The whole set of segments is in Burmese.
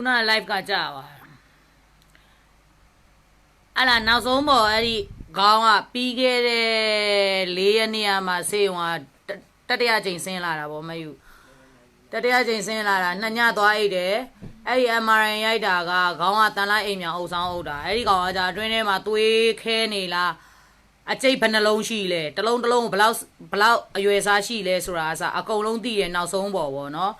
ခုန live ကကြာပါအဲ့လာနောက်ဆုံးပေါ်အဲ့ဒီခေါင်းကပြီးခဲ့တဲ့၄ရက်နေရာမှာဆေးရုံကတတရချိန်ဆင်းလာတာဗောမယူတတရချိန်ဆင်းလာတာနှစ်ညသွားအိတ်တယ်အဲ့ဒီ MRI ရိုက်တာကခေါင်းကတန်လိုက်အိမ်မြောင်အုပ်ဆောင်အုပ်တာအဲ့ဒီကောင်ကကြာအတွင်းထဲမှာသွေးခဲနေလားအကျိတ်ဘယ်နှလုံးရှိလဲတစ်လုံးတစ်လုံးကိုဘယ်လောက်ဘယ်လောက်အရွယ်စားရှိလဲဆိုတာအစအကုန်လုံးသိတယ်နောက်ဆုံးပေါ်ပေါ့နော်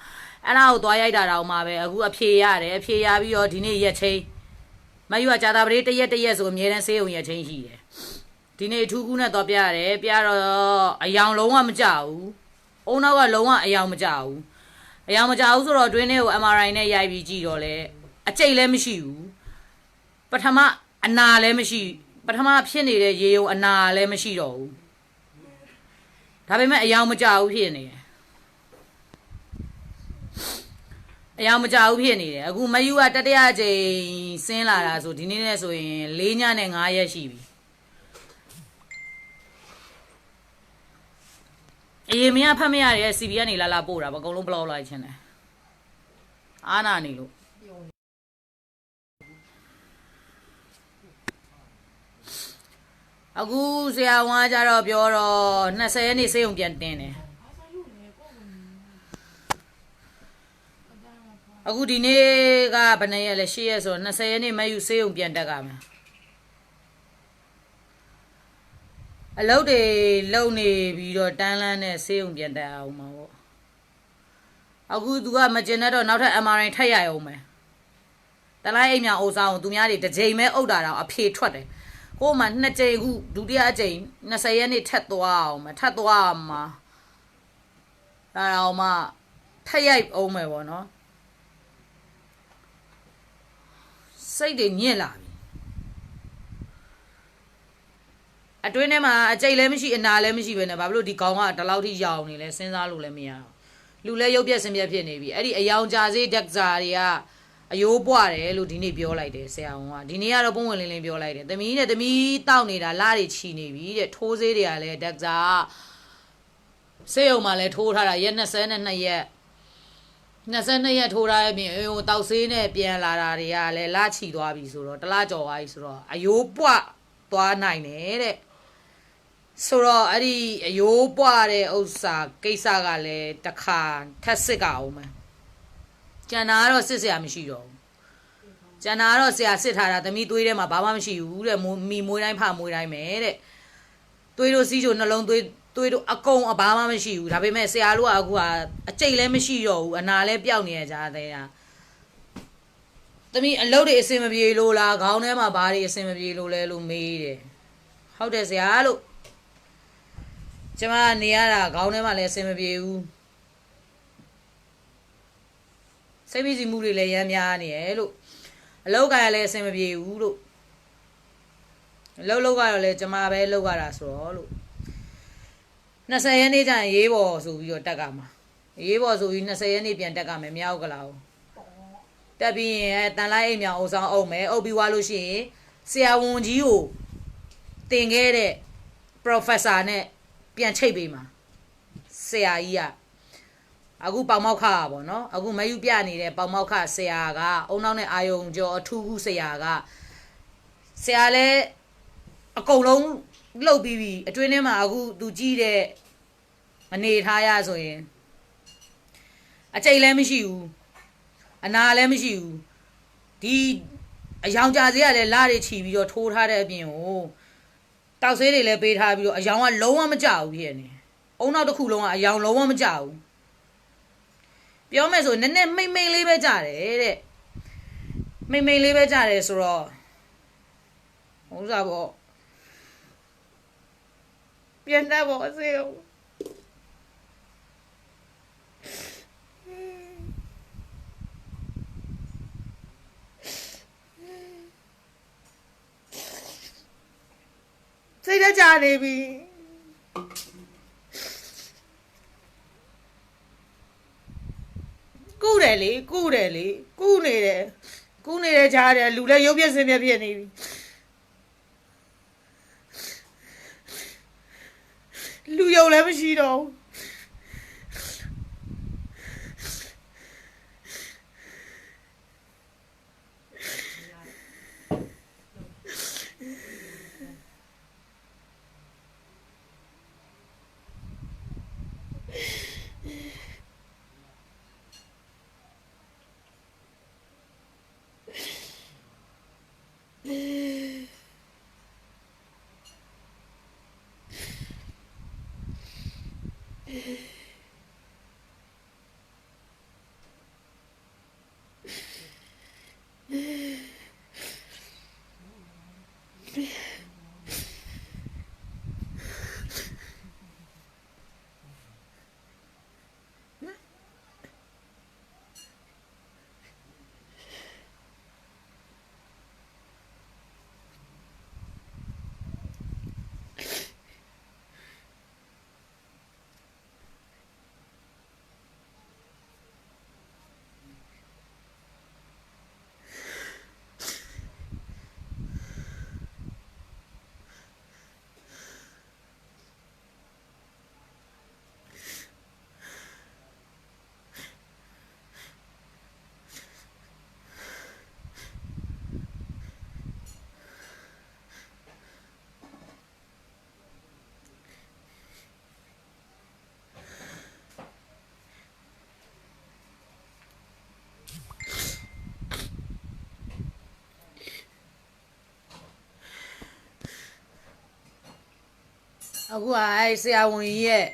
အဲ့ဒါကိုသွားရိုက်တာတော့မှပဲအခုအဖြေရတယ်အဖြေရပြီးတော့ဒီနေ့ရက်ချင်းမယူကကြာတာပလေးတစ်ရက်တစ်ရက်ဆိုအမြဲတမ်းဆေးုံရက်ချင်းရှိတယ်ဒီနေ့အထူးကူးနဲ့တော့ပြရတယ်ပြတော့အယောင်လုံးဝမကြဘူးအုံနောက်ကလုံးဝအယောင်မကြဘူးအယောင်မကြဘူးဆိုတော့တွင်းထဲကို MRI နဲ့ရိုက်ပြီးကြည့်တော့လေအကျိတ်လည်းမရှိဘူးပထမအနာလည်းမရှိပထမဖြစ်နေတဲ့ရေယုံအနာလည်းမရှိတော့ဘူးဒါပေမဲ့အယောင်မကြဘူးဖြစ်နေတယ် အယောင်မကြဘူးဖြစ်နေတယ်အခုမယူကတတရချိန်ဆင်းလာတာဆိုဒီနေ့နဲ့ဆိုရင်၄ညနဲ့၅ရက်ရှိပြီအရင်မရဖတ်မရတဲ့ CB ကနေလာလာပို့တာပေါ့အကုန်လုံးဘလော့လိုက်ခြင်းတယ်အာနာနေလို့အခုဆရာဝန်ကကြတော့ပြောတော့20ရက်နေ့ဆေးရုံပြန်တင်တယ် အခုဒီနေ့ကဘယ်နှစ်ရက်လဲ10ရက်ဆိုတော့20ရက်နေ့မယူဆေးရုံပြန်တက်ကမယ်အလုပ်တွေလုံနေပြီးတော့တန်းလန်းနဲ့ဆေးရုံပြန်တက်အောင်မှာပေါ့အခုသူကမကျင်တဲ့တော့နောက်ထပ် MRI ထပ်ရအောင်မယ်တလိုက်အိမ်မြောင်အိုဆောင်သူများတွေတစ်ချိန်ပဲအုပ်တာတော့အဖြေထွက်တယ်ကို့မှာနှစ်ကြိမ်အခုဒုတိယအကြိမ်20ရက်နေ့ထပ်သွားအောင်မယ်ထပ်သွားအောင်မှာဒါတော့မှထပ်ရိုက်အောင်မယ်ပေါ့နော် စိတ်တွေညစ်လာပြီအတွင်းထဲမှာအကြိတ်လည်းမရှိအနာလည်းမရှိပဲနဲ့ဘာဖြစ်လို့ဒီကောင်ကဒီလောက်ထိရောင်နေလဲစဉ်းစားလို့လည်းမရအောင်လူလည်းရုပ်ပြက်ဆင်းပြက်ဖြစ်နေပြီအဲ့ဒီအယောင်ကြာစေးဒက်ဇာတွေကအယိုးပွားတယ်လို့ဒီနေ့ပြောလိုက်တယ်ဆရာဝန်ကဒီနေ့ကတော့ပုံဝင်လင်းလင်းပြောလိုက်တယ်သမီးနဲ့သမီးတောက်နေတာလားတွေချီနေပြီတဲ့ထိုးစေးတွေကလည်းဒက်ဇာဆေးရုံမှာလည်းထိုးထားတာရက်22ရက် 22ရက်ထိုးထားရဲ့ပြင်ဟိုတောက်ဆေးနဲ့ပြန်လာတာတွေကလည်းလာချီသွားပြီဆိုတော့တလားကြော်သွားပြီဆိုတော့အယိုးပွားသွားနိုင်တယ်တဲ့ဆိုတော့အဲ့ဒီအယိုးပွားတဲ့ဥစ္စာကိစ္စကလည်းတစ်ခါထက်စစ်ကအောင်မယ်ကျန်တာကတော့စစ်စရာမရှိတော့ဘူးကျန်တာကတော့ဆရာစစ်ထားတာသမီးသွေးထဲမှာဘာမှမရှိဘူးတဲ့မိမွေးတိုင်းဖမွေးတိုင်းပဲတဲ့သွေးတို့စီးချိုနှလုံးသွေး သွေးတို့အကုန်အဘာမှမရှိဘူးဒါပေမဲ့ဆရာတို့ကအခုကအကျိတ်လည်းမရှိတော့ဘူးအနာလည်းပျောက်နေရကြတဲ့ဟာသမီးအလုပ်တွေအဆင်မပြေလို့လားခေါင်းထဲမှာဘာတွေအဆင်မပြေလို့လဲလို့မေးတယ်ဟုတ်တယ်ဆရာလို့ကျမနေရတာခေါင်းထဲမှာလည်းအဆင်မပြေဘူးစိတ်ပြည့်စီမှုတွေလည်းရမ်းများနေရလို့အလောက်ကလည်းအဆင်မပြေဘူးလို့အလောက်လောက်ကတော့လည်းကျမပဲလောက်ရတာဆိုတော့လို့ 20ရက်နေ့ကျရင်ရေးပေါ်ဆိုပြီးတော့တက်ကမှာရေးပေါ်ဆိုပြီး20ရက်နေ့ပြန်တက်ကမယ်မြောက်ကလာအောင်တက်ပြီးရင်တန်လိုက်အိမ်မြောင်အုပ်ဆောင်အုပ်မယ်အုပ်ပြီးွားလို့ရှိရင်ဆရာဝန်ကြီးကိုတင်ခဲ့တဲ့ professor နဲ့ပြန်ချိတ်ပေးမှာဆရာကြီးကအခုပေါမောက်ခါပါเนาะအခုမယူပြနေတဲ့ပေါမောက်ခဆရာကအုံနောက်နဲ့အာယုံကျော်အထူးခုဆရာကဆရာလည်းအကုန်လုံး လှုပ်ပြီးပြီအတွင်းထဲမှာအခုသူကြည့်တဲ့အနေထားရဆိုရင်အကြိတ်လည်းမရှိဘူးအနာလည်းမရှိဘူးဒီအယောင်ကြာစေးကလည်းလာတွေချီပြီးတော့ထိုးထားတဲ့အပြင်ကိုတောက်ဆေးတွေလည်းပေးထားပြီးတော့အယောင်ကလုံးဝမကြဘူးဖြစ်နေအုံနောက်တစ်ခုလုံးကအယောင်လုံးဝမကြဘူးပြောမယ်ဆိုနည်းနည်းမိမ့်မိမ့်လေးပဲကြတယ်တဲ့မိမ့်မိမ့်လေးပဲကြတယ်ဆိုတော့ဥစားပေါ့ ပြန်တတ်ပါစေဦးစိတ်တကြနေပြီကုတယ်လေကုတယ်လေကုနေတယ်ကုနေတယ်ကြားတယ်လူလည်းရုပ်ပြက်စင်းပြက်ဖြစ်နေပြီ လူယုံလည်းမရှိတော့ဘူး အခုကအဲဆရာဝန်ကြီးရဲ့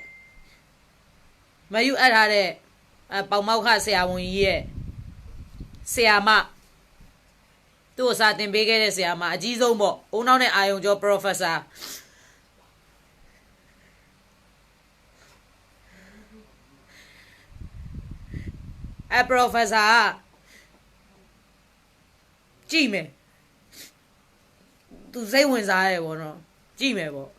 မယူအပ်ထားတဲ့အပေါင်မောက်ခဆရာဝန်ကြီးရဲ့ဆရာမသူ့ကိုစာတင်ပေးခဲ့တဲ့ဆရာမအကြီးဆုံးပေါ့အုံနောက်နဲ့အာယုံကျော် professor အဲ professor ကကြည့်မယ်သူစိတ်ဝင်စားရဲပေါ့နော်ကြည့်မယ်ပေါ့